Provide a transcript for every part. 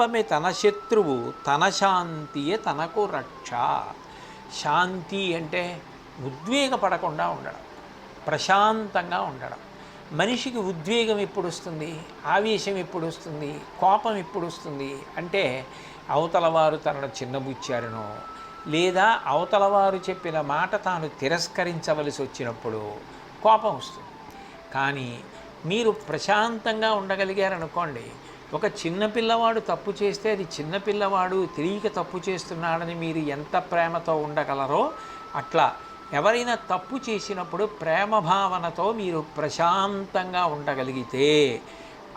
కోపమే తన శత్రువు తన శాంతియే తనకు రక్ష. శాంతి అంటే ఉద్వేగపడకుండా ఉండడం ప్రశాంతంగా ఉండడం. మనిషికి ఉద్వేగం ఎప్పుడు వస్తుంది ఆవేశం ఎప్పుడు వస్తుంది కోపం ఎప్పుడు వస్తుంది అంటే అవతల వారు తనను చిన్నబుచ్చారనో లేదా అవతల వారు చెప్పిన మాట తాను తిరస్కరించవలసి వచ్చినప్పుడు కోపం వస్తుంది. కానీ మీరు ప్రశాంతంగా ఉండగలిగారనుకోండి ఒక చిన్న పిల్లవాడు తప్పు చేస్తే అది చిన్న పిల్లవాడు తప్పు చేస్తున్నాడని మీరు ఎంత ప్రేమతో ఉండగలరో అట్లా ఎవరైనా తప్పు చేసినప్పుడు ప్రేమ భావనతో మీరు ప్రశాంతంగా ఉండగలిగితే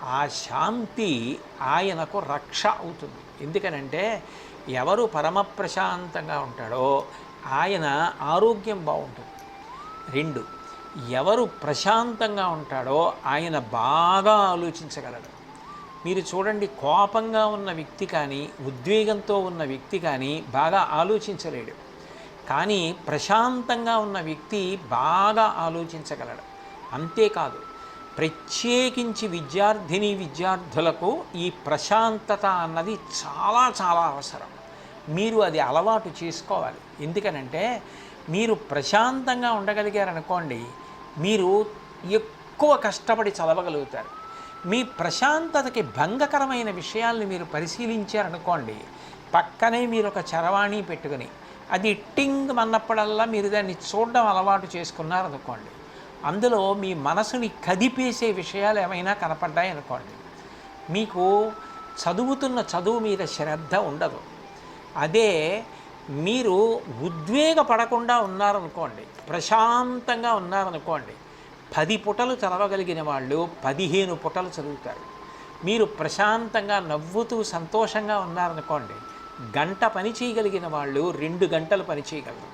ఆ శాంతి ఆయనకు రక్ష అవుతుంది. ఎందుకనంటే ఎవరు పరమ ప్రశాంతంగా ఉంటాడో ఆయన ఆరోగ్యం బాగుంటుంది. రెండు ఎవరు ప్రశాంతంగా ఉంటాడో ఆయన బాగా ఆలోచించగలడు. మీరు చూడండి కోపంగా ఉన్న వ్యక్తి కానీ ఉద్వేగంతో ఉన్న వ్యక్తి కానీ బాగా ఆలోచించలేడు. కానీ ప్రశాంతంగా ఉన్న వ్యక్తి బాగా ఆలోచించగలడు. అంతేకాదు ప్రత్యేకించి విద్యార్థిని విద్యార్థులకు ఈ ప్రశాంతత అన్నది చాలా చాలా అవసరం. మీరు అది అలవాటు చేసుకోవాలి. ఎందుకనంటే మీరు ప్రశాంతంగా ఉండగలిగారనుకోండి మీరు ఎక్కువ కష్టపడి చదవగలుగుతారు. మీ ప్రశాంతతకి భంగకరమైన విషయాల్ని మీరు పరిశీలించారనుకోండి పక్కనే మీరు ఒక చరవాణి పెట్టుకుని అది టింగ్ అన్నప్పుడల్లా మీరు దాన్ని చూడడం అలవాటు చేసుకున్నారనుకోండి అందులో మీ మనసుని కదిపేసే విషయాలు ఏమైనా కనపడ్డాయి అనుకోండి మీకు చదువుతున్న చదువు మీద శ్రద్ధ ఉండదు. అదే మీరు ఉద్వేగపడకుండా ఉన్నారనుకోండి ప్రశాంతంగా ఉన్నారనుకోండి పది పుటలు చదవగలిగిన వాళ్ళు పదిహేను పుటలు చదువుతారు. మీరు ప్రశాంతంగా నవ్వుతూ సంతోషంగా ఉన్నారనుకోండి గంట పని చేయగలిగిన వాళ్ళు రెండు గంటలు పని చేయగలరు.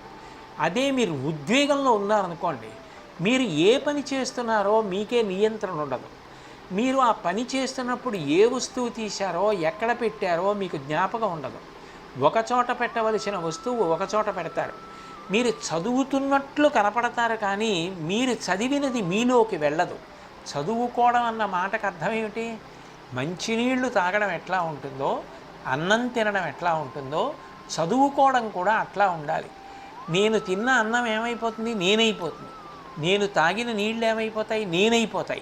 అదే మీరు ఉద్వేగంలో ఉన్నారనుకోండి మీరు ఏ పని చేస్తున్నారో మీకే నియంత్రణ ఉండదు. మీరు ఆ పని చేస్తున్నప్పుడు ఏ వస్తువు తీశారో ఎక్కడ పెట్టారో మీకు జ్ఞాపకం ఉండదు. ఒక చోట పెట్టవలసిన వస్తువు ఒక చోట పెడతారు. మీరు చదువుతున్నట్లు కనపడతారు కానీ మీరు చదివినది మీలోకి వెళ్ళదు. చదువుకోవడం అన్న మాటకు అర్థం ఏమిటి? మంచినీళ్ళు తాగడం ఎట్లా ఉంటుందో అన్నం తినడం ఎట్లా ఉంటుందో చదువుకోవడం కూడా అట్లా ఉండాలి. నేను తిన్న అన్నం ఏమైపోతుంది? నేనైపోతుంది. నేను తాగిన నీళ్ళు ఏమైపోతాయి? నేనైపోతాయి.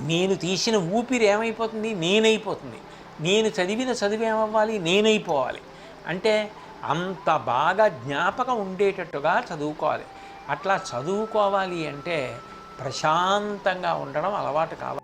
నేను తీసిన ఊపిరి ఏమైపోతుంది? నేనైపోతుంది. నేను చదివిన చదువు ఏమవ్వాలి? నేనైపోవాలి. అంటే అంత బాగా జ్ఞాపకం ఉండేటట్టుగా చదువుకోవాలి. అట్లా చదువుకోవాలి అంటే ప్రశాంతంగా ఉండడం అలవాటు కావాలి.